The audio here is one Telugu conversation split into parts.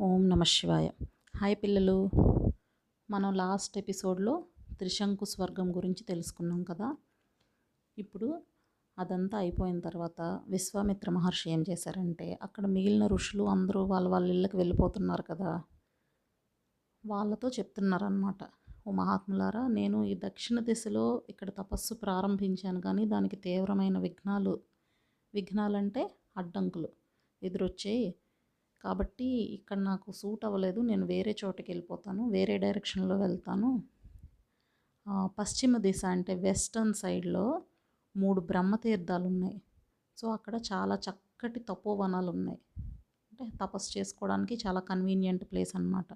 ఓం నమ శివాయ. హాయ్ పిల్లలు. మనం లాస్ట్ ఎపిసోడ్లో త్రిశంకు స్వర్గం గురించి తెలుసుకున్నాం కదా. ఇప్పుడు అదంతా అయిపోయిన తర్వాత విశ్వామిత్ర మహర్షి ఏం చేశారంటే అక్కడ మిగిలిన ఋషులు అందరూ వాళ్ళ వాళ్ళ ఇళ్ళకి వెళ్ళిపోతున్నారు కదా. వాళ్ళతో చెప్తున్నారనమాట ఓ మహాత్ములారా నేను ఈ దక్షిణ దిశలో ఇక్కడ తపస్సు ప్రారంభించాను కానీ దానికి తీవ్రమైన విఘ్నాలు విఘ్నాలంటే అడ్డంకులు. ఎదురొచ్చాయి. కాబట్టి ఇక్కడ నాకు సూట్ అవ్వలేదు. నేను వేరే చోటకి వెళ్ళిపోతాను. వేరే డైరెక్షన్లో వెళ్తాను. పశ్చిమ దిశ అంటే వెస్టర్న్ సైడ్లో మూడు బ్రహ్మతీర్థాలు ఉన్నాయి సో అక్కడ చాలా చక్కటి తపోవనాలు ఉన్నాయి అంటే తపస్సు చేసుకోవడానికి చాలా కన్వీనియంట్ ప్లేస్ అనమాట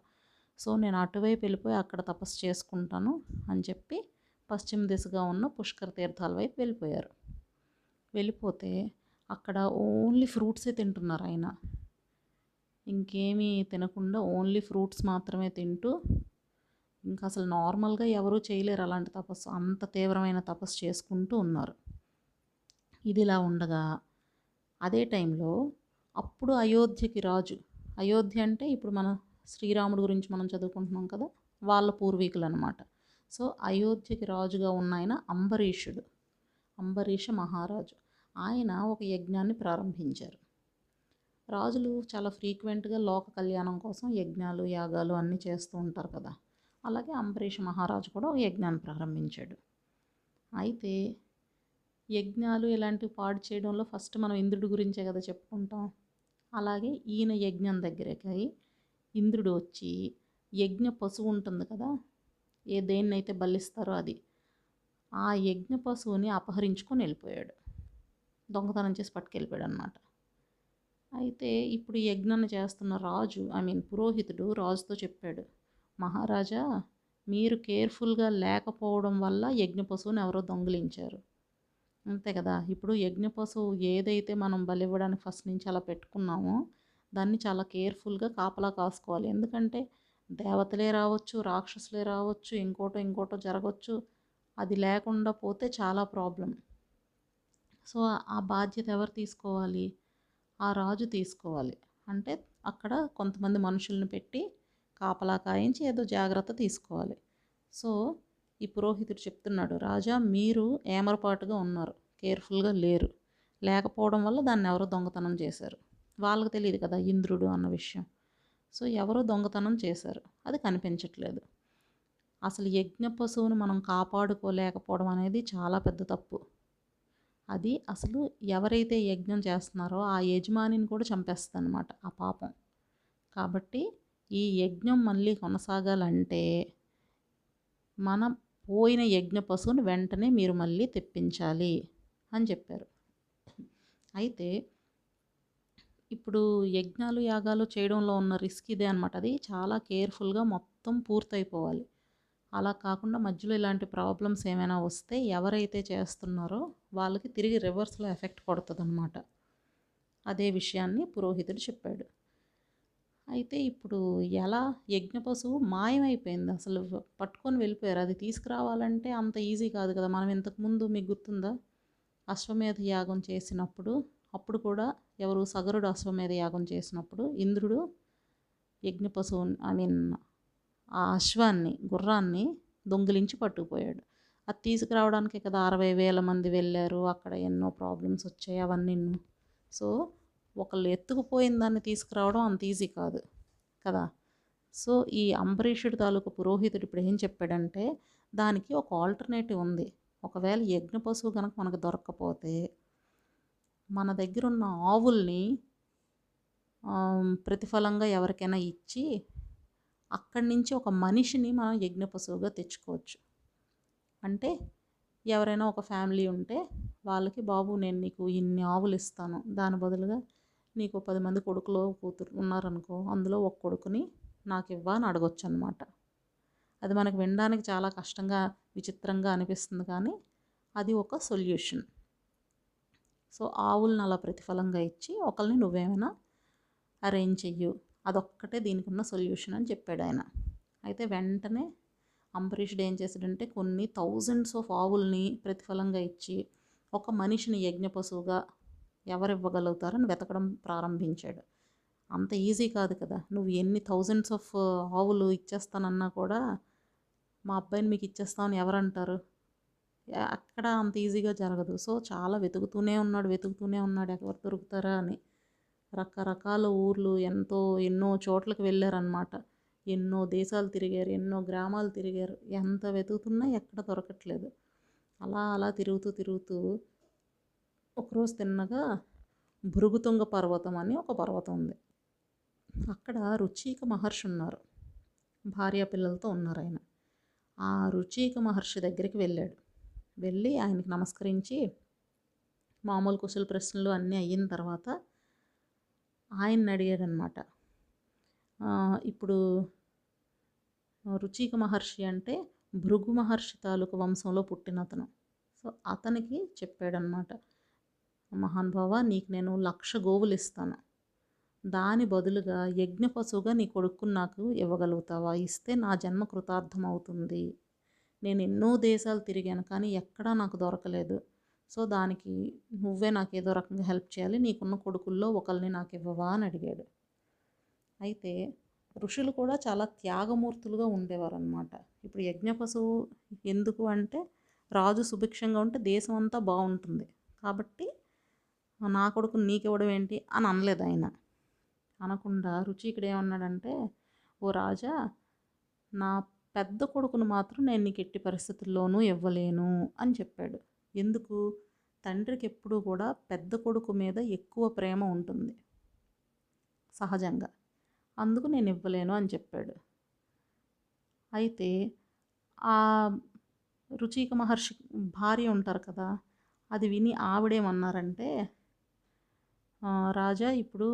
సో నేను అటువైపు వెళ్ళిపోయి అక్కడ తపస్సు చేసుకుంటాను అని చెప్పి పశ్చిమ దిశగా ఉన్న పుష్కర తీర్థాల వైపు వెళ్ళిపోయారు. వెళ్ళిపోతే అక్కడ ఓన్లీ ఫ్రూట్సే తింటున్నారు ఆయన. ఇంకేమీ తినకుండా ఓన్లీ ఫ్రూట్స్ మాత్రమే తింటూ ఇంకా అసలు నార్మల్గా ఎవరూ చేయలేరు అలాంటి తపస్సు. అంత తీవ్రమైన తపస్సు చేసుకుంటూ ఉన్నారు. ఇది ఇలా ఉండగా అదే టైంలో అప్పుడు అయోధ్యకి రాజు. అయోధ్య అంటే ఇప్పుడు మన శ్రీరాముడు గురించి మనం చదువుకుంటున్నాం కదా వాళ్ళ పూర్వీకులు అనమాట సో అయోధ్యకి రాజుగా ఉన్న ఆయన అంబరీషుడు. అంబరీష మహారాజు. ఆయన ఒక యజ్ఞాన్ని ప్రారంభించారు. రాజులు చాలా ఫ్రీక్వెంట్గా లోక కళ్యాణం కోసం యజ్ఞాలు యాగాలు అన్నీ చేస్తూ ఉంటారు కదా. అలాగే అంబరీష్ మహారాజు కూడా ఒక యజ్ఞాన్ని ప్రారంభించాడు. అయితే యజ్ఞాలు ఇలాంటివి పాడు చేయడంలో ఫస్ట్ మనం ఇంద్రుడి గురించే కదా చెప్పుకుంటాం. అలాగే ఈయన యజ్ఞం దగ్గరకి ఇంద్రుడు వచ్చి యజ్ఞ పశువు ఉంటుంది కదా ఏ దేన్నైతే బలిస్తారో అది ఆ యజ్ఞ పశువుని అపహరించుకొని వెళ్ళిపోయాడు. దొంగతనం చేసి పట్టుకెళ్ళిపోయాడు అనమాట అయితే ఇప్పుడు యజ్ఞాన్ని చేస్తున్న రాజు ఐ మీన్ పురోహితుడు రాజుతో చెప్పాడు మహారాజా మీరు కేర్ఫుల్గా లేకపోవడం వల్ల యజ్ఞ పశువుని ఎవరో దొంగిలించారు. అంతే కదా ఇప్పుడు యజ్ఞ పశువు ఏదైతే మనం బలివ్వడానికి ఫస్ట్ నుంచి అలా పెట్టుకున్నామో దాన్ని చాలా కేర్ఫుల్గా కాపలా కాసుకోవాలి. ఎందుకంటే దేవతలే రావచ్చు రాక్షసులే రావచ్చు ఇంకోటో ఇంకోటో జరగవచ్చు అది లేకుండా పోతే చాలా ప్రాబ్లం సో ఆ బాధ్యత ఎవరు తీసుకోవాలి? ఆ రాజు తీసుకోవాలి. అంటే అక్కడ కొంతమంది మనుషుల్ని పెట్టి కాపలా కాయించి ఏదో జాగ్రత్త తీసుకోవాలి. సో ఈ పురోహితుడు చెప్తున్నాడు రాజా మీరు ఏమరపాటుగా ఉన్నారు కేర్ఫుల్గా లేరు. లేకపోవడం వల్ల దాన్ని ఎవరో దొంగతనం చేశారు. వాళ్ళకి తెలియదు కదా ఇంద్రుడు అన్న విషయం. సో ఎవరో దొంగతనం చేశారు. అది కనిపించట్లేదు. అసలు యజ్ఞ పశువును మనం కాపాడుకోలేకపోవడం అనేది చాలా పెద్ద తప్పు. అది అసలు ఎవరైతే యజ్ఞం చేస్తున్నారో ఆ యజమానిని కూడా చంపేస్తుంది అనమాట ఆ పాపం. కాబట్టి ఈ యజ్ఞం మళ్ళీ కొనసాగాలంటే మన పోయిన యజ్ఞ పశువుని వెంటనే మీరు మళ్ళీ తెప్పించాలి అని చెప్పారు. అయితే ఇప్పుడు యజ్ఞాలు యాగాలు చేయడంలో ఉన్న రిస్క్ ఇదే అనమాట అది చాలా కేర్ఫుల్గా మొత్తం పూర్తయిపోవాలి. అలా కాకుండా మధ్యలో ఇలాంటి ప్రాబ్లమ్స్ ఏమైనా వస్తే ఎవరైతే చేస్తున్నారో వాళ్ళకి తిరిగి రివర్స్లో ఎఫెక్ట్ పడుతుంది అనమాట అదే విషయాన్ని పురోహితుడు చెప్పాడు. అయితే ఇప్పుడు ఎలా యజ్ఞ పశువు మాయమైపోయింది? అసలు పట్టుకొని వెళ్ళిపోయారు. అది తీసుకురావాలంటే అంత ఈజీ కాదు కదా. మనం ఇంతకుముందు మీకు గుర్తుందా? అశ్వమేధ యాగం చేసినప్పుడు అప్పుడు కూడా ఎవరు సగరుడు అశ్వమేధ యాగం చేసినప్పుడు ఇంద్రుడు యజ్ఞ పశువు ఐ మీన్ ఆ అశ్వాన్ని గుర్రాన్ని దొంగిలించి పట్టుకుపోయాడు. అది తీసుకురావడానికి కదా అరవై వేల మంది వెళ్ళారు అక్కడ ఎన్నో ప్రాబ్లమ్స్ వచ్చాయి అవన్నీ సో ఒకళ్ళు ఎత్తుకుపోయిన దాన్ని తీసుకురావడం అంత ఈజీ కాదు కదా. సో ఈ అంబరీషుడి తాలూకు పురోహితుడు ఇప్పుడు ఏం చెప్పాడంటే దానికి ఒక ఆల్టర్నేటివ్ ఉంది. ఒకవేళ యజ్ఞ పశువు కనుక మనకు దొరక్కపోతే మన దగ్గర ఉన్న ఆవుల్ని ప్రతిఫలంగా ఎవరికైనా ఇచ్చి అక్కడి నుంచి ఒక మనిషిని మనం యజ్ఞ పశువుగా తెచ్చుకోవచ్చు. అంటే ఎవరైనా ఒక ఫ్యామిలీ ఉంటే వాళ్ళకి బాబు నేను నీకు ఇన్ని ఆవులు ఇస్తాను. దాని బదులుగా నీకు పది మంది కొడుకులు కూతురు ఉన్నారనుకో అందులో ఒక కొడుకుని నాకు ఇవ్వా అని అడగొచ్చు అనమాట అది మనకు వినడానికి చాలా కష్టంగా విచిత్రంగా అనిపిస్తుంది కానీ అది ఒక సొల్యూషన్. సో ఆవులను అలా ప్రతిఫలంగా ఇచ్చి ఒకరిని నువ్వేమైనా అరేంజ్ చెయ్యు. అదొక్కటే దీనికి ఉన్న సొల్యూషన్ అని చెప్పాడు ఆయన. అయితే వెంటనే అంబరీషుడు ఏం చేశాడంటే కొన్ని థౌజండ్స్ ఆఫ్ ఆవుల్ని ప్రతిఫలంగా ఇచ్చి ఒక మనిషిని యజ్ఞ పశువుగా ఎవరు ఇవ్వగలుగుతారని వెతకడం ప్రారంభించాడు. అంత ఈజీ కాదు కదా. నువ్వు ఎన్ని థౌజండ్స్ ఆఫ్ ఆవులు ఇచ్చేస్తానన్నా కూడా మా అబ్బాయిని మీకు ఇచ్చేస్తామని ఎవరంటారు? అక్కడ అంత ఈజీగా జరగదు. సో చాలా వెతుకుతూనే ఉన్నాడు వెతుకుతూనే ఉన్నాడు. ఎవరు దొరుకుతారా అని రకరకాల ఊర్లు ఎంతో ఎన్నో చోట్లకు వెళ్ళారనమాట ఎన్నో దేశాలు తిరిగారు ఎన్నో గ్రామాలు తిరిగారు. ఎంత వెతుకుతున్నా ఎక్కడ దొరకట్లేదు. అలా అలా తిరుగుతూ తిరుగుతూ ఒకరోజు తిన్నగా భృగుతుంగ పర్వతం అని ఒక పర్వతం ఉంది. అక్కడ రుచిక మహర్షి ఉన్నారు. భార్య పిల్లలతో ఉన్నారు ఆయన. ఆ రుచిక మహర్షి దగ్గరికి వెళ్ళాడు. వెళ్ళి ఆయనకి నమస్కరించి మామూలు కుశల ప్రశ్నలు అన్నీ అయిన తర్వాత ఆయన్ని అడిగాడనమాట. ఇప్పుడు రుచిక మహర్షి అంటే భృగు మహర్షి తాలూకు వంశంలో పుట్టిన అతను. సో అతనికి చెప్పాడనమాట మహానుభావ నీకు నేను లక్ష గోవులు ఇస్తాను. దాని బదులుగా యజ్ఞ పశువుగా నీ కొడుకుని నాకు ఇవ్వగలుగుతావా? ఇస్తే నా జన్మ కృతార్థం అవుతుంది. నేను ఎన్నో దేశాలు తిరిగాను కానీ ఎక్కడా నాకు దొరకలేదు. సో దానికి నువ్వే నాకు ఏదో రకంగా హెల్ప్ చేయాలి. నీకున్న కొడుకుల్లో ఒకరిని నాకు ఇవ్వవా? అని అడిగాడు. అయితే ఋషులు కూడా చాలా త్యాగమూర్తులుగా ఉండేవారు అనమాట ఇప్పుడు యజ్ఞ పశువు ఎందుకు అంటే రాజు సుభిక్షంగా ఉంటే దేశం అంతా బాగుంటుంది. కాబట్టి నా కొడుకు నీకివ్వడం ఏంటి అని అనలేదు ఆయన. అనకుండా రుచి ఇక్కడ ఏమన్నాడంటే ఓ రాజా నా పెద్ద కొడుకును మాత్రం నేను నీకు ఎట్టి పరిస్థితుల్లోనూ ఇవ్వలేను అని చెప్పాడు. ఎందుకు? తండ్రికి ఎప్పుడూ కూడా పెద్ద కొడుకు మీద ఎక్కువ ప్రేమ ఉంటుంది. సహజంగా. అందుకు నేను ఇవ్వలేను అని చెప్పాడు. అయితే ఆ రుచిక మహర్షి భార్య ఉంటారు కదా అది విని ఆవిడేమన్నారంటే రాజా ఇప్పుడు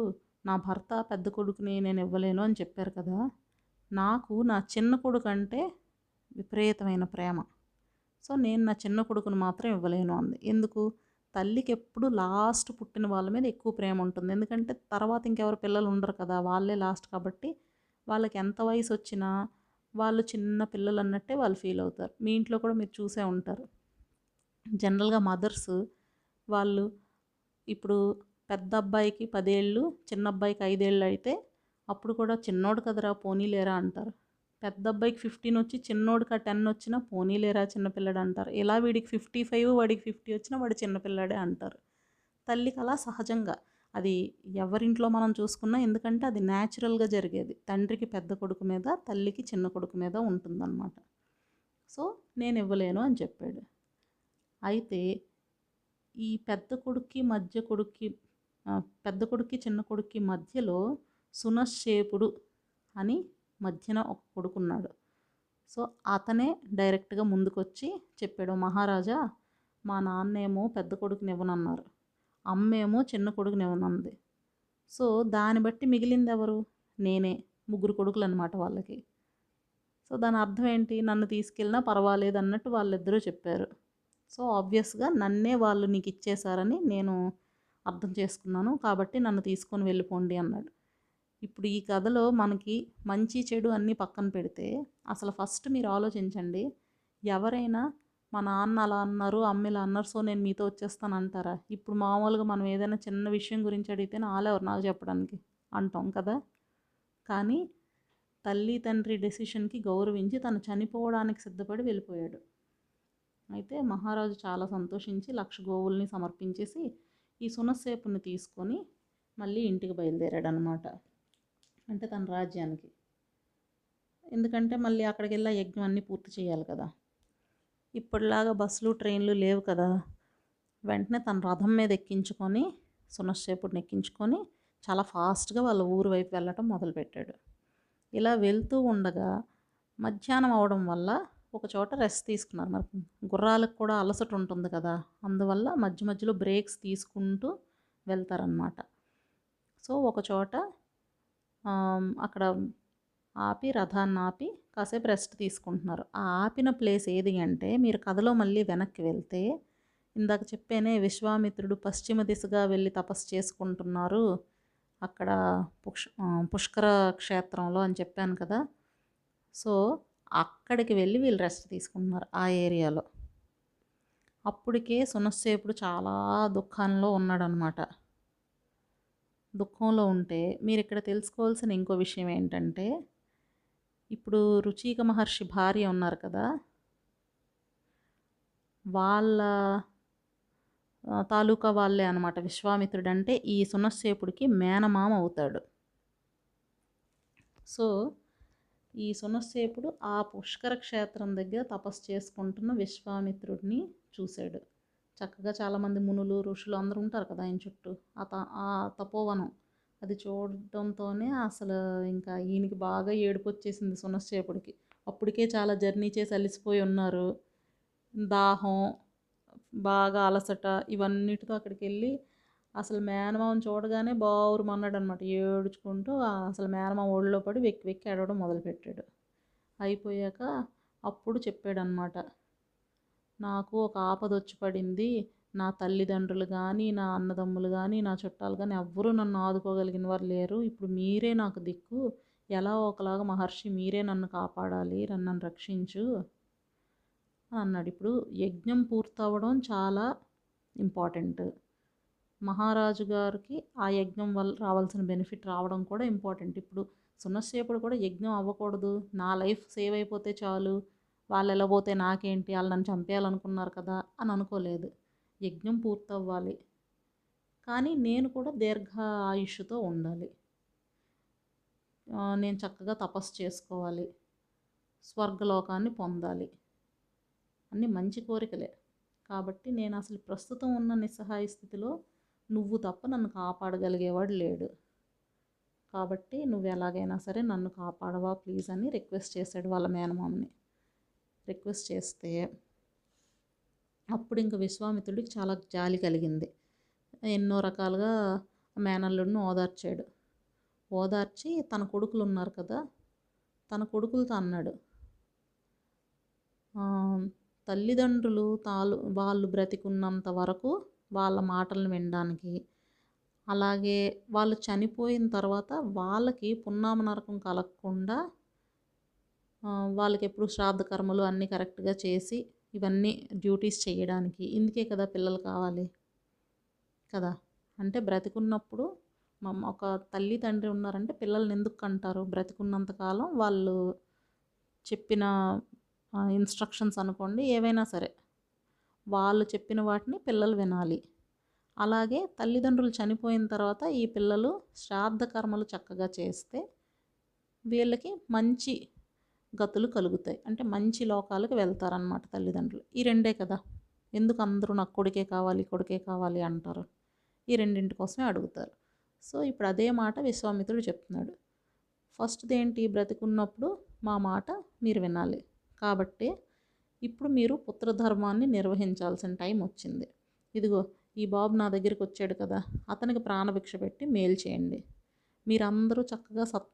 నా భర్త పెద్ద కొడుకుని నేను ఇవ్వలేను అని చెప్పారు కదా నాకు నా చిన్న కొడుకు అంటే విపరీతమైన ప్రేమ. సో నేను నా చిన్న కొడుకును మాత్రం ఇవ్వలేను అంది. ఎందుకు? తల్లికి ఎప్పుడు లాస్ట్ పుట్టిన వాళ్ళ మీద ఎక్కువ ప్రేమ ఉంటుంది. ఎందుకంటే తర్వాత ఇంకెవరు పిల్లలు ఉండరు కదా వాళ్ళే లాస్ట్ కాబట్టి వాళ్ళకి ఎంత వయసు వచ్చినా వాళ్ళు చిన్న పిల్లలు అన్నట్టే వాళ్ళు ఫీల్ అవుతారు. మీ ఇంట్లో కూడా మీరు చూసే ఉంటారు. జనరల్గా మదర్స్ వాళ్ళు ఇప్పుడు పెద్ద అబ్బాయికి పదేళ్ళు చిన్న అబ్బాయికి ఐదేళ్ళు అయితే అప్పుడు కూడా చిన్నోడు కదరా పోనీలేరా అంటారు. పెద్ద అబ్బాయికి ఫిఫ్టీన్ వచ్చి చిన్నోడికి ఆ టెన్ వచ్చినా పోనీలేరా చిన్నపిల్లడు అంటారు. ఇలా వీడికి ఫిఫ్టీ ఫైవ్ వాడికి ఫిఫ్టీ వచ్చినా వాడు చిన్నపిల్లాడే అంటారు. తల్లికి అలా సహజంగా. అది ఎవరింట్లో మనం చూసుకున్నా ఎందుకంటే అది న్యాచురల్గా జరిగేది. తండ్రికి పెద్ద కొడుకు మీద తల్లికి చిన్న కొడుకు మీద ఉంటుందన్నమాట. సో నేను ఇవ్వలేను అని చెప్పాడు. అయితే ఈ పెద్ద కొడుక్కి మధ్య కొడుక్కి పెద్ద కొడుక్కి చిన్న కొడుక్కి మధ్యలో సునశ్శేపుడు అని మధ్యన ఒక కొడుకున్నాడు. సో అతనే డైరెక్ట్గా ముందుకొచ్చి చెప్పాడు మహారాజా మా నాన్నేమో పెద్ద కొడుకుని ఇవ్వనన్నారు అమ్మేమో చిన్న కొడుకుని ఇవ్వనుంది సో దాన్ని బట్టి మిగిలింది ఎవరు నేనే ముగ్గురు కొడుకులు అనమాట వాళ్ళకి. సో దాని అర్థం ఏంటి? నన్ను తీసుకెళ్ళినా పర్వాలేదు అన్నట్టు వాళ్ళిద్దరూ చెప్పారు. సో ఆబ్వియస్గా నన్నే వాళ్ళు నీకు ఇచ్చేశారని నేను అర్థం చేసుకున్నాను. కాబట్టి నన్ను తీసుకొని వెళ్ళిపోండి అన్నాడు. ఇప్పుడు ఈ కథలో మనకి మంచి చెడు అన్నీ పక్కన పెడితే అసలు ఫస్ట్ మీరు ఆలోచించండి ఎవరైనా మా నాన్న అలా అన్నారు అమ్మ ఇలా అన్నారు సో నేను మీతో వచ్చేస్తాను అంటారా? ఇప్పుడు మామూలుగా మనం ఏదైనా చిన్న విషయం గురించి అడిగితే నాలెవరు నాకు చెప్పడానికి అంటాం కదా? కానీ తల్లి తండ్రి డెసిషన్కి గౌరవించి తను చనిపోవడానికి సిద్ధపడి వెళ్ళిపోయాడు. అయితే మహారాజు చాలా సంతోషించి లక్ష గోవుల్ని సమర్పించేసి ఈ సునసేపుని తీసుకొని మళ్ళీ ఇంటికి బయలుదేరాడు అనమాట అంటే తన రాజ్యానికి. ఎందుకంటే మళ్ళీ అక్కడికి వెళ్ళి యజ్ఞం అన్నీ పూర్తి చేయాలి కదా. ఇప్పటిలాగా బస్సులు ట్రైన్లు లేవు కదా. వెంటనే తన రథం మీద ఎక్కించుకొని సునశ్చేపుడిని ఎక్కించుకొని చాలా ఫాస్ట్గా వాళ్ళ ఊరు వైపు వెళ్ళటం మొదలుపెట్టాడు. ఇలా వెళ్తూ ఉండగా మధ్యాహ్నం అవడం వల్ల ఒక చోట రెస్ట్ తీసుకున్నారు. మరి గుర్రాలకు కూడా అలసట ఉంటుంది కదా. అందువల్ల మధ్య మధ్యలో బ్రేక్స్ తీసుకుంటూ వెళ్తారనమాట సో ఒక చోట అక్కడ ఆపి రథాన్ని ఆపి కాసేపు రెస్ట్ తీసుకుంటున్నారు. ఆ ఆపిన ప్లేస్ ఏది అంటే మీరు కథలో మళ్ళీ వెనక్కి వెళ్తే ఇందాక చెప్పేనే విశ్వామిత్రుడు పశ్చిమ దిశగా వెళ్ళి తపస్సు చేసుకుంటున్నారు. అక్కడ పుష్ పుష్కర క్షేత్రంలో అని చెప్పాను కదా. సో అక్కడికి వెళ్ళి వీళ్ళు రెస్ట్ తీసుకుంటున్నారు ఆ ఏరియాలో. అప్పటికే సునస్సేపుడు చాలా దుఃఖంలో ఉన్నాడనమాట. దుఃఖంలో ఉంటే మీరు ఇక్కడ తెలుసుకోవాల్సిన ఇంకో విషయం ఏంటంటే ఇప్పుడు రుచిక మహర్షి భార్య ఉన్నారు కదా వాళ్ళ తాలూకా వాళ్ళే అనమాట విశ్వామిత్రుడు అంటే ఈ సునశ్చేపుడికి మేనమామ అవుతాడు. సో ఈ సునశ్చేపుడు ఆ పుష్కర క్షేత్రం దగ్గర తపస్సు చేసుకుంటున్న విశ్వామిత్రుడిని చూశాడు. చక్కగా చాలామంది మునులు ఋషులు అందరూ ఉంటారు కదా ఆయన చుట్టూ. ఆ త ఆ తపోవనం. అది చూడటంతోనే అసలు ఇంకా ఈయనకి బాగా ఏడుపు వచ్చేసింది సునశ్చేపుడికి అప్పటికే చాలా జర్నీ చేసి అలసిపోయి ఉన్నారు. దాహం బాగా అలసట ఇవన్నిటితో అక్కడికి వెళ్ళి అసలు మేనమామని చూడగానే బావురు అనమాట ఏడుచుకుంటూ అసలు మేనమామ ఒళ్ళో పడి వెక్కి వెక్కి ఏడవడం మొదలుపెట్టాడు. అయిపోయాక అప్పుడు చెప్పాడనమాట నాకు ఒక ఆపద వచ్చి పడింది. నా తల్లిదండ్రులు కానీ నా అన్నదమ్ములు కానీ నా చుట్టాలు కానీ ఎవ్వరూ నన్ను ఆదుకోగలిగిన వారు లేరు. ఇప్పుడు మీరే నాకు దిక్కు. ఎలా ఒకలాగా మహర్షి మీరే నన్ను కాపాడాలి నన్ను రక్షించు అని అన్నాడు. ఇప్పుడు యజ్ఞం పూర్తవడం చాలా ఇంపార్టెంట్. మహారాజు గారికి ఆ యజ్ఞం వల్ల రావాల్సిన బెనిఫిట్ రావడం కూడా ఇంపార్టెంట్. ఇప్పుడు సున్నసేపుడు కూడా యజ్ఞం అవ్వకూడదు. నా లైఫ్ సేవ్ అయిపోతే చాలు. వాళ్ళు ఎలా పోతే నాకేంటి? వాళ్ళు నన్ను చంపేయాలనుకున్నారు కదా అని అనుకోలేదు. యజ్ఞం పూర్తవ్వాలి. కానీ నేను కూడా దీర్ఘ ఆయుష్తో ఉండాలి నేను చక్కగా తపస్సు చేసుకోవాలి. స్వర్గలోకాన్ని పొందాలి. అన్నీ మంచి కోరికలే. కాబట్టి నేను అసలు ప్రస్తుతం ఉన్న నిస్సహాయ స్థితిలో నువ్వు తప్ప నన్ను కాపాడగలిగేవాడు లేడు. కాబట్టి నువ్వు ఎలాగైనా సరే నన్ను కాపాడవా ప్లీజ్ అని రిక్వెస్ట్ చేశాడు వాళ్ళ మేనమామని. రిక్వెస్ట్ చేస్తే అప్పుడు ఇంక విశ్వామిత్రుడికి చాలా జాలి కలిగింది. ఎన్నో రకాలుగా మేనల్లుడిని ఓదార్చాడు. ఓదార్చి తన కొడుకులు ఉన్నారు కదా తన కొడుకులతో అన్నాడు. తల్లిదండ్రులు తాలు వాళ్ళు బ్రతికున్నంత వరకు వాళ్ళ మాటలను వినడానికి అలాగే వాళ్ళు చనిపోయిన తర్వాత వాళ్ళకి పున్నామ నరకం కలగకుండా వాళ్ళకి ఎప్పుడు శ్రాద్ధ కర్మలు అన్నీ కరెక్ట్గా చేసి ఇవన్నీ డ్యూటీస్ చేయడానికి. ఇందుకే కదా పిల్లలు కావాలి. కదా? అంటే బ్రతికున్నప్పుడు మమ్మ ఒక తల్లి తండ్రి ఉన్నారంటే పిల్లల్ని ఎందుకు అంటారు? బ్రతికున్నంతకాలం వాళ్ళు చెప్పిన ఇన్స్ట్రక్షన్స్ అనుకోండి ఏవైనా సరే. వాళ్ళు చెప్పిన వాటిని పిల్లలు వినాలి. అలాగే తల్లిదండ్రులు చనిపోయిన తర్వాత ఈ పిల్లలు శ్రాద్ధ కర్మలు చక్కగా చేస్తే వీళ్ళకి మంచి గతులు కలుగుతాయి. అంటే మంచి లోకాలకు వెళ్తారనమాట తల్లిదండ్రులు. ఈ రెండే కదా. ఎందుకు అందరూ నాకు కొడుకే కావాలి కొడుకే కావాలి అంటారు? ఈ రెండింటి కోసమే అడుగుతారు. సో ఇప్పుడు అదే మాట విశ్వామిత్రుడు చెప్తున్నాడు. ఫస్ట్ది ఏంటి? బ్రతికున్నప్పుడు మా మాట మీరు వినాలి. కాబట్టి ఇప్పుడు మీరు పుత్రధర్మాన్ని నిర్వహించాల్సిన టైం వచ్చింది. ఇదిగో ఈ బాబు నా దగ్గరికి వచ్చాడు కదా. అతనికి ప్రాణభిక్ష పెట్టి మేలు చేయండి. మీరందరూ చక్కగా సత్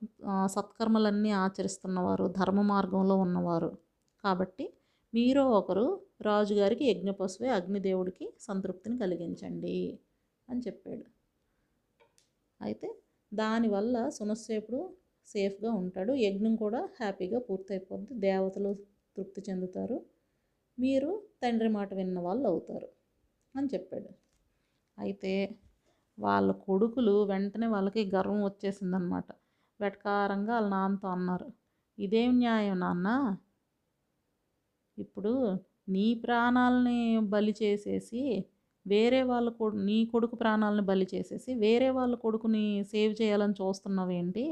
సత్కర్మలన్నీ ఆచరిస్తున్నవారు ధర్మ మార్గంలో ఉన్నవారు. కాబట్టి మీరు ఒకరు రాజుగారికి యజ్ఞపశువే అగ్నిదేవుడికి సంతృప్తిని కలిగించండి అని చెప్పాడు. అయితే దానివల్ల సునస్సేపుడు సేఫ్గా ఉంటాడు. యజ్ఞం కూడా హ్యాపీగా పూర్తయిపోద్ది. దేవతలు తృప్తి చెందుతారు. మీరు తండ్రి మాట విన్న వాళ్ళు అవుతారు అని చెప్పాడు. అయితే వాళ్ళ కొడుకులు వెంటనే వాళ్ళకి గర్వం వచ్చేసిందనమాట. వెటకారంగా వాళ్ళ నాన్నతో అన్నారు ఇదేం న్యాయం నాన్న? ఇప్పుడు నీ ప్రాణాలని బలి చేసేసి వేరే వాళ్ళ కొడు నీ కొడుకు ప్రాణాలని బలి చేసేసి వేరే వాళ్ళ కొడుకుని సేవ్ చేయాలని చూస్తున్నావేంటి?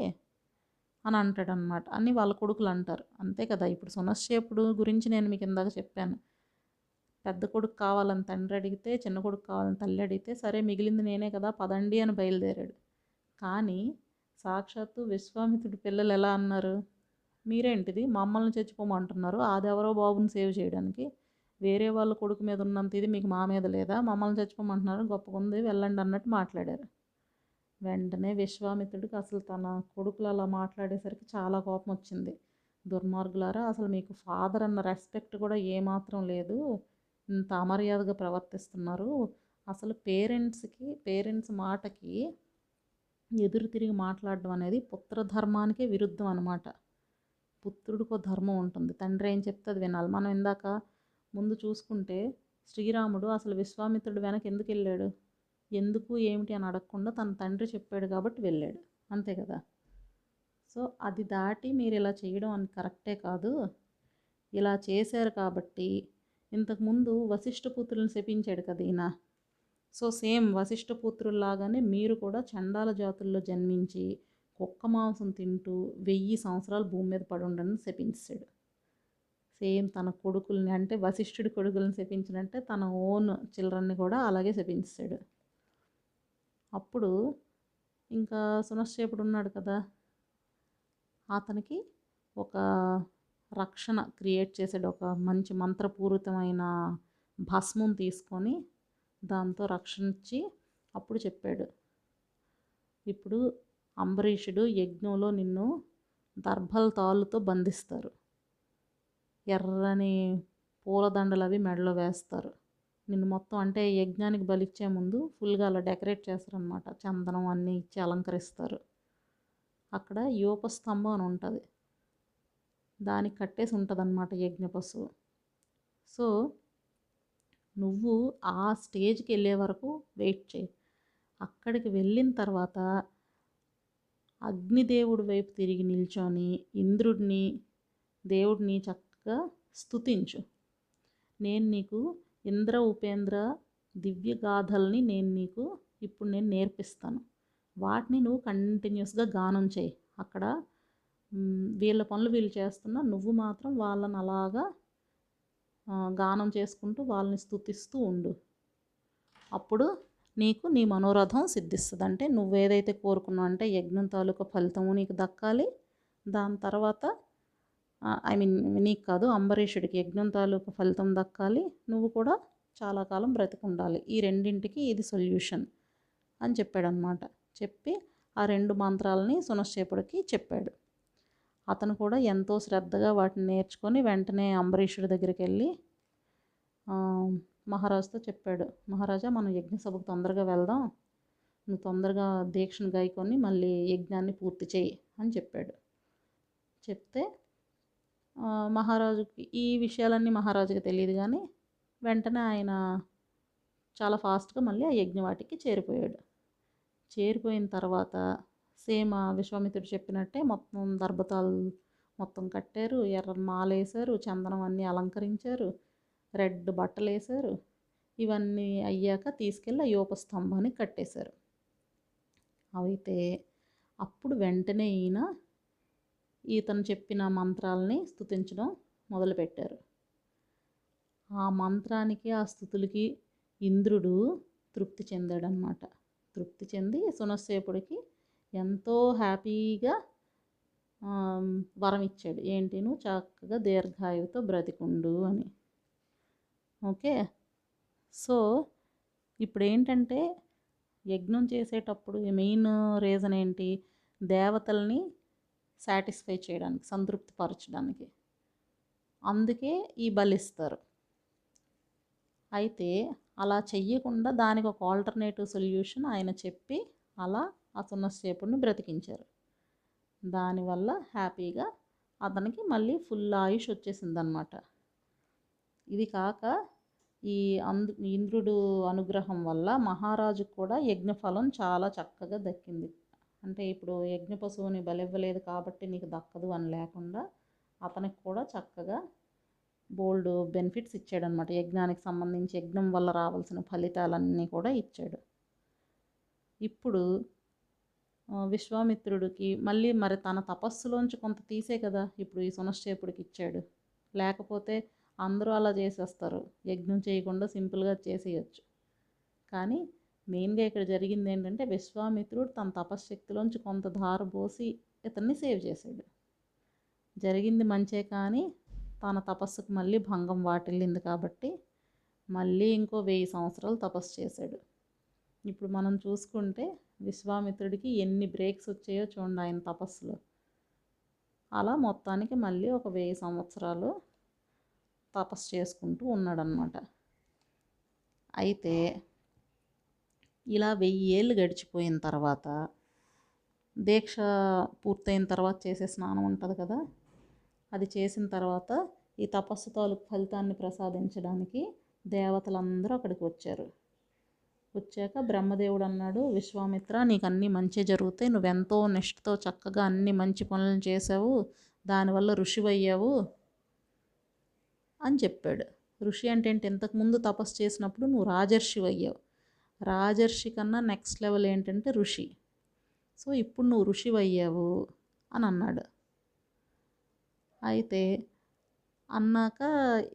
అని అంటాడనమాట. అని వాళ్ళ కొడుకులు అంటారు. అంతే కదా ఇప్పుడు సునశ్చేపుడు గురించి నేను మీకు ఇందాక చెప్పాను. పెద్ద కొడుకు కావాలని తండ్రి అడిగితే చిన్న కొడుకు కావాలని తల్లి అడిగితే సరే మిగిలింది నేనే కదా పదండి అని బయలుదేరాడు. కానీ సాక్షాత్తు విశ్వామిత్రుడి పిల్లలు ఎలా అన్నారు? మీరేంటిది? మమ్మల్ని చచ్చిపోమంటున్నారు. అదెవరో బాబుని సేవ్ చేయడానికి. వేరే వాళ్ళ కొడుకు మీద ఉన్నంత ఇది మీకు మా మీద లేదా? మమ్మల్ని చచ్చిపోమంటున్నారు. గొప్పగా ఉంది వెళ్ళండి అన్నట్టు మాట్లాడారు. వెంటనే విశ్వామిత్రుడికి అసలు తన కొడుకులు అలా మాట్లాడేసరికి చాలా కోపం వచ్చింది దుర్మార్గులారా అసలు మీకు ఫాదర్ అన్న రెస్పెక్ట్ కూడా ఏమాత్రం లేదు. ఇంత అమర్యాదగా ప్రవర్తిస్తున్నారు. అసలు పేరెంట్స్కి పేరెంట్స్ మాటకి ఎదురు తిరిగి మాట్లాడడం అనేది పుత్రధర్మానికే విరుద్ధం అనమాట పుత్రుడికో ధర్మం ఉంటుంది. తండ్రి ఏం చెప్తే అది వినాలి. మనం ఇందాక ముందు చూసుకుంటే శ్రీరాముడు అసలు విశ్వామిత్రుడు వెనక ఎందుకు వెళ్ళాడు? ఎందుకు ఏమిటి అని అడగకుండా తన తండ్రి చెప్పాడు కాబట్టి వెళ్ళాడు. అంతే కదా? సో అది దాటి మీరు ఇలా చేయడం అని కరెక్టే కాదు. ఇలా చేశారు కాబట్టి ఇంతకుముందు వశిష్ఠపుత్రులను శపించాడు కదా ఈయన. సో సేమ్ వశిష్ఠపుత్రుల్లాగానే మీరు కూడా చండాల జాతుల్లో జన్మించి కుక్క మాంసం తింటూ వెయ్యి సంవత్సరాలు భూమి మీద పడి ఉండని శపించాడు. సేమ్ తన కొడుకుల్ని అంటే వశిష్ఠుడి కొడుకుల్ని శపించినంటే తన ఓన్ చిల్డ్రన్ని కూడా అలాగే శపించాడు. అప్పుడు ఇంకా సునశ్చేపుడు ఉన్నాడు కదా? అతనికి ఒక రక్షణ క్రియేట్ చేసాడు ఒక మంచి మంత్రపూరితమైన భస్మం తీసుకొని దాంతో రక్షించి అప్పుడు చెప్పాడు. ఇప్పుడు అంబరీషుడు యజ్ఞంలో నిన్ను దర్భల తాళ్ళతో బంధిస్తారు. ఎర్రని పూలదండలు అవి మెడలో వేస్తారు. నిన్ను మొత్తం అంటే యజ్ఞానికి బలిచ్చే ముందు ఫుల్గా అలా డెకరేట్ చేస్తారనమాట చందనం అన్నీ ఇచ్చి అలంకరిస్తారు. అక్కడ యూపస్తంభం అని ఉంటుంది. దానికి కట్టేసి ఉంటుంది అనమాట యజ్ఞ పశువు సో నువ్వు ఆ స్టేజ్కి వెళ్ళే వరకు వెయిట్ చేయి. అక్కడికి వెళ్ళిన తర్వాత అగ్నిదేవుడి వైపు తిరిగి నిల్చొని ఇంద్రుడిని దేవుడిని చక్కగా స్తుతించు. నేను నీకు ఇంద్ర ఉపేంద్ర దివ్య గాథల్ని నేను నీకు ఇప్పుడు నేను నేర్పిస్తాను. వాటిని నువ్వు కంటిన్యూస్గా గానం చేయి. అక్కడ వీళ్ళ పనులు వీళ్ళు చేస్తున్నా నువ్వు మాత్రం వాళ్ళని అలాగా గానం చేసుకుంటూ వాళ్ళని స్థుతిస్తూ ఉండు. అప్పుడు నీకు నీ మనోరథం సిద్ధిస్తుంది. అంటే నువ్వు ఏదైతే కోరుకున్నావు అంటే యజ్ఞం తాలూకా ఫలితము నీకు దక్కాలి. దాని తర్వాత ఐ మీన్ నీకు కాదు అంబరీషుడికి యజ్ఞం తాలూకా ఫలితం దక్కాలి. నువ్వు కూడా చాలా కాలం బ్రతికుండాలి. ఈ రెండింటికి ఇది సొల్యూషన్ అని చెప్పాడనమాట చెప్పి ఆ రెండు మంత్రాలని సునశ్చేపుడికి చెప్పాడు. అతను కూడా ఎంతో శ్రద్ధగా వాటిని నేర్చుకొని వెంటనే అంబరీషుడి దగ్గరికి వెళ్ళి మహారాజుతో చెప్పాడు మహారాజా మనం యజ్ఞ సభకు తొందరగా వెళ్దాం. నువ్వు తొందరగా దీక్షను గాయకొని మళ్ళీ యజ్ఞాన్ని పూర్తి చేయి అని చెప్పాడు. చెప్తే మహారాజుకి ఈ విషయాలన్నీ మహారాజుకి తెలియదు కానీ వెంటనే ఆయన చాలా ఫాస్ట్గా మళ్ళీ ఆ యజ్ఞవాటికి చేరిపోయాడు. చేరిపోయిన తర్వాత సేమ్ విశ్వామిత్రుడు చెప్పినట్టే మొత్తం దర్భతాలు మొత్తం కట్టారు. ఎర్ర మాలేశారు చందనం అన్నీ అలంకరించారు రెడ్ బట్టలు వేశారు ఇవన్నీ అయ్యాక తీసుకెళ్ళి యోపస్తంభానికి కట్టేశారు. అయితే అప్పుడు వెంటనే ఈయన ఈతను చెప్పిన మంత్రాలని స్థుతించడం మొదలుపెట్టారు. ఆ మంత్రానికి ఆ స్థుతులకి ఇంద్రుడు తృప్తి చెందాడనమాట తృప్తి చెంది సునస్సేపుడికి ఎంతో హ్యాపీగా వరం ఇచ్చాడు ఏంటి నువ్వు చక్కగా దీర్ఘాయువుతో బ్రతికుండు అని. ఓకే. సో ఇప్పుడు ఏంటంటే యజ్ఞం చేసేటప్పుడు మెయిన్ రీజన్ ఏంటి? దేవతల్ని సాటిస్ఫై చేయడానికి సంతృప్తి పరచడానికి. అందుకే ఈ బలిస్తారు. అయితే అలా చెయ్యకుండా దానికి ఒక ఆల్టర్నేటివ్ సొల్యూషన్ ఆయన చెప్పి అలా ఆ సున్నసేపుడిని బ్రతికించారు. దానివల్ల హ్యాపీగా అతనికి మళ్ళీ ఫుల్ ఆయుష్ వచ్చేసిందనమాట ఇది కాక ఈ అందు ఇంద్రుడు అనుగ్రహం వల్ల మహారాజుకు కూడా యజ్ఞఫలం చాలా చక్కగా దక్కింది. అంటే ఇప్పుడు యజ్ఞ పశువుని బలివ్వలేదు కాబట్టి నీకు దక్కదు అని లేకుండా అతనికి కూడా చక్కగా బోల్డ్ బెనిఫిట్స్ ఇచ్చాడనమాట యజ్ఞానికి సంబంధించి యజ్ఞం వల్ల రావాల్సిన ఫలితాలన్నీ కూడా ఇచ్చాడు. ఇప్పుడు విశ్వామిత్రుడికి మళ్ళీ మరి తన తపస్సులోంచి కొంత తీసే కదా ఇప్పుడు ఈ సునశ్చేపుడికి ఇచ్చాడు. లేకపోతే అందరూ అలా చేసేస్తారు. యజ్ఞం చేయకుండా సింపుల్గా చేసేయచ్చు. కానీ మెయిన్గా ఇక్కడ జరిగింది ఏంటంటే విశ్వామిత్రుడు తన తపశ్శక్తిలోంచి కొంత ధార పోసి ఇతన్ని సేవ్ చేశాడు. జరిగింది మంచే కానీ తన తపస్సుకు మళ్ళీ భంగం వాటిల్లింది కాబట్టి మళ్ళీ ఇంకో వెయ్యి సంవత్సరాలు తపస్సు చేశాడు. ఇప్పుడు మనం చూసుకుంటే విశ్వామిత్రుడికి ఎన్ని బ్రేక్స్ వచ్చాయో చూడండి ఆయన తపస్సులో. అలా మొత్తానికి మళ్ళీ ఒక వెయ్యి సంవత్సరాలు తపస్సు చేసుకుంటూ ఉన్నాడనమాట అయితే ఇలా వెయ్యి ఏళ్ళు గడిచిపోయిన తర్వాత దీక్ష పూర్తయిన తర్వాత చేసే స్నానం ఉంటుంది కదా? అది చేసిన తర్వాత ఈ తపస్సు తాలూకు ఫలితాన్ని ప్రసాదించడానికి దేవతలందరూ అక్కడికి వచ్చారు. వచ్చాక బ్రహ్మదేవుడు అన్నాడు విశ్వామిత్ర నీకు అన్నీ మంచి జరుగుతాయి. నువ్వెంతో నిష్ఠతో చక్కగా అన్ని మంచి పనులను చేసావు దానివల్ల ఋషివయ్యావు అని చెప్పాడు. ఋషి అంటే ఏంటి? ఇంతకుముందు తపస్సు చేసినప్పుడు నువ్వు రాజర్షి అయ్యావు రాజర్షి కన్నా నెక్స్ట్ లెవెల్ ఏంటంటే ఋషి. సో ఇప్పుడు నువ్వు ఋషి అయ్యావు అని అన్నాడు. అయితే అన్నాక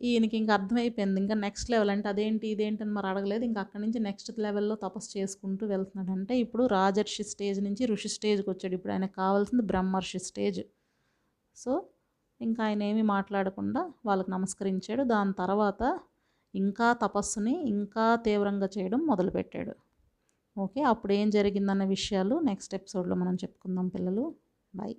ఈయనకి ఇంకా అర్థమైపోయింది. ఇంకా నెక్స్ట్ లెవెల్ అంటే అదేంటి ఇదేంటి అని మరి అడగలేదు. ఇంకా అక్కడి నుంచి నెక్స్ట్ లెవెల్లో తపస్సు చేసుకుంటూ వెళ్తున్నాడు అంటే ఇప్పుడు రాజర్షి స్టేజ్ నుంచి ఋషి స్టేజ్కి వచ్చాడు. ఇప్పుడు ఆయనకు కావాల్సింది బ్రహ్మర్షి స్టేజ్. సో ఇంకా ఆయన ఏమీ మాట్లాడకుండా వాళ్ళకి నమస్కరించాడు. దాని తర్వాత ఇంకా తపస్సుని ఇంకా తీవ్రంగా చేయడం మొదలుపెట్టాడు. ఓకే అప్పుడు ఏం జరిగిందన్న విషయాలు నెక్స్ట్ ఎపిసోడ్లో మనం చెప్పుకుందాం పిల్లలు. బాయ్